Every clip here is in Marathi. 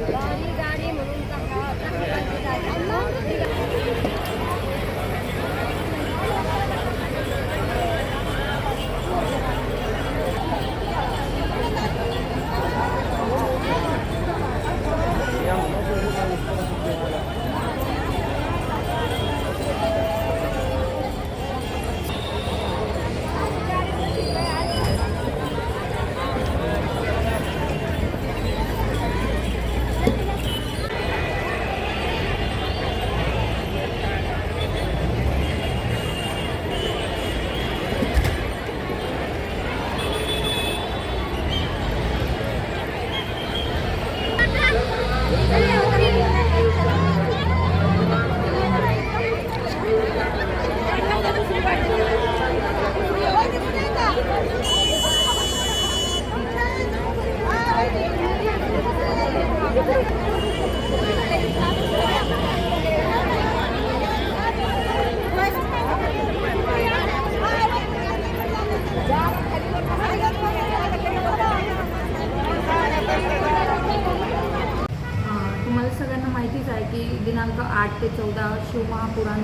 Yeah. माहितीच आहे की दिनांक आठ ते चौदा शिवमहापुराण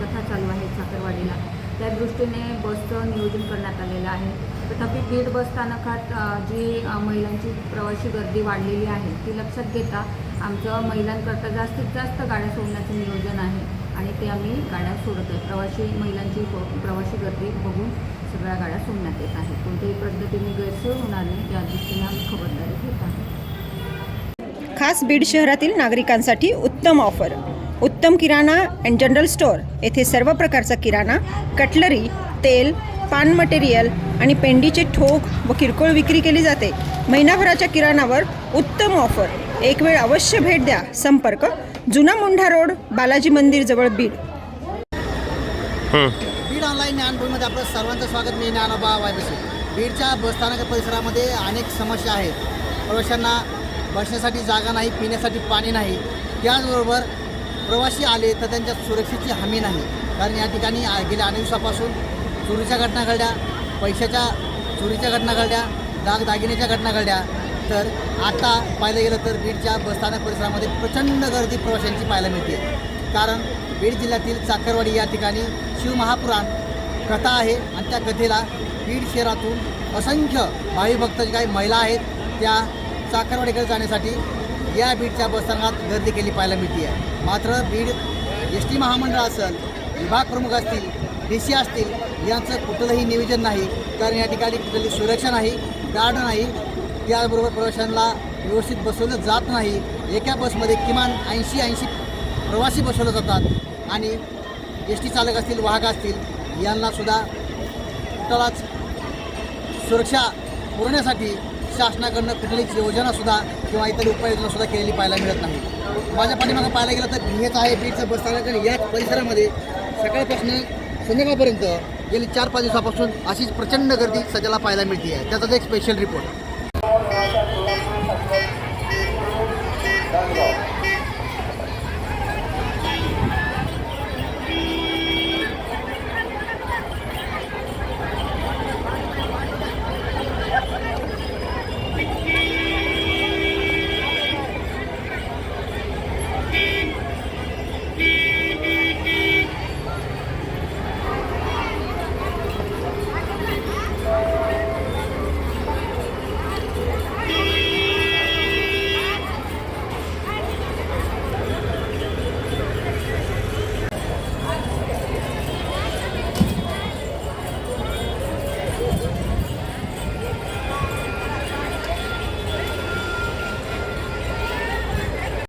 कथा चालू आहे साखरवाडीला त्या दृष्टीने बसचं नियोजन करण्यात आलेलं आहे. तथापि बीड बस स्थानकात जी महिलांची प्रवासी गर्दी वाढलेली आहे ती लक्षात घेता आमचं महिलांकरता जास्तीत जास्त गाड्या सोडण्याचं नियोजन आहे आणि ते आम्ही गाड्या सोडत आहे प्रवासी महिलांची प्रवासी गर्दी बघून सगळ्या गाड्या सोडण्यात येत आहे कोणत्याही पद्धतीने गैरसोय होणार नाही या दृष्टीने आम्ही खबरदारी घेत आहोत. खास बीड शहरातील नागरिकांसाठी उत्तम ऑफर. उत्तम किराणा अँड जनरल स्टोअर येथे सर्व प्रकारचा किराणा कटलरी तेल पान मटेरियल आणि पेंडीचे ठोक व किरकोळ विक्री केली जाते. महिनाभराच्या किराणावर उत्तम ऑफर एक वेळ अवश्य भेट द्या. संपर्क जुना मुंढा रोड बालाजी मंदिर जवळ बीड. बीड ऑनलाईन ज्ञानभूमीमध्ये आपलं सर्वांचं स्वागत. मी ज्ञानोबा वायबसी. बीडच्या बसस्थानक परिसरामध्ये अनेक समस्या आहेत. प्रवाशांना बसण्यासाठी जागा नाही पिण्यासाठी पाणी नाही. त्याचबरोबर प्रवासी आले तर त्यांच्या सुरक्षेची हमी नाही. कारण या ठिकाणी गेल्या अनेक दिवसापासून चोरीच्या घटना घडल्या पैशाच्या चोरीच्या घटना घडल्या दागदागिन्याच्या घटना घडल्या. तर आता पाहिलं गेलं तर बीडच्या बसस्थानक परिसरामध्ये प्रचंड गर्दी प्रवाशांची पाहायला मिळते. कारण बीड जिल्ह्यातील चाकरवाडी या ठिकाणी शिवमहापुराण कथा आहे आणि त्या कथेला बीड शहरातून असंख्य भाविभक्त जे काही महिला आहेत त्या चाकरवाडीकडे जाण्यासाठी या बीडच्या बसस्थानकात गर्दी केली पाहायला मिळते आहे मात्र बीड एस टी महामंडळ असेल विभाग प्रमुख असतील डी सी असतील यांचं कुठलंही नियोजन नाही. कारण या ठिकाणी कुठली सुरक्षा नाही गार्ड नाही त्याचबरोबर प्रवाशांना व्यवस्थित बसवलं जात नाही. एका बसमध्ये किमान ऐंशी ऐंशी प्रवासी बसवले जातात आणि एस टी चालक असतील वाहक असतील यांनासुद्धा कुठलाच सुरक्षा पुरवण्यासाठी शासनाकडनं कुठलीच योजनासुद्धा किंवा इतर उपाययोजनासुद्धा केलेली पाहायला मिळत नाही. माझ्या पाठीमागं पाहायला गेलं तर हेच आहे बीडचं बसस्थानक आणि याच परिसरामध्ये सकाळपासून संध्याकाळपर्यंत गेली चार पाच दिवसापासून अशीच प्रचंड गर्दी सध्याला पाहायला मिळते आहे त्याचा एक स्पेशल रिपोर्ट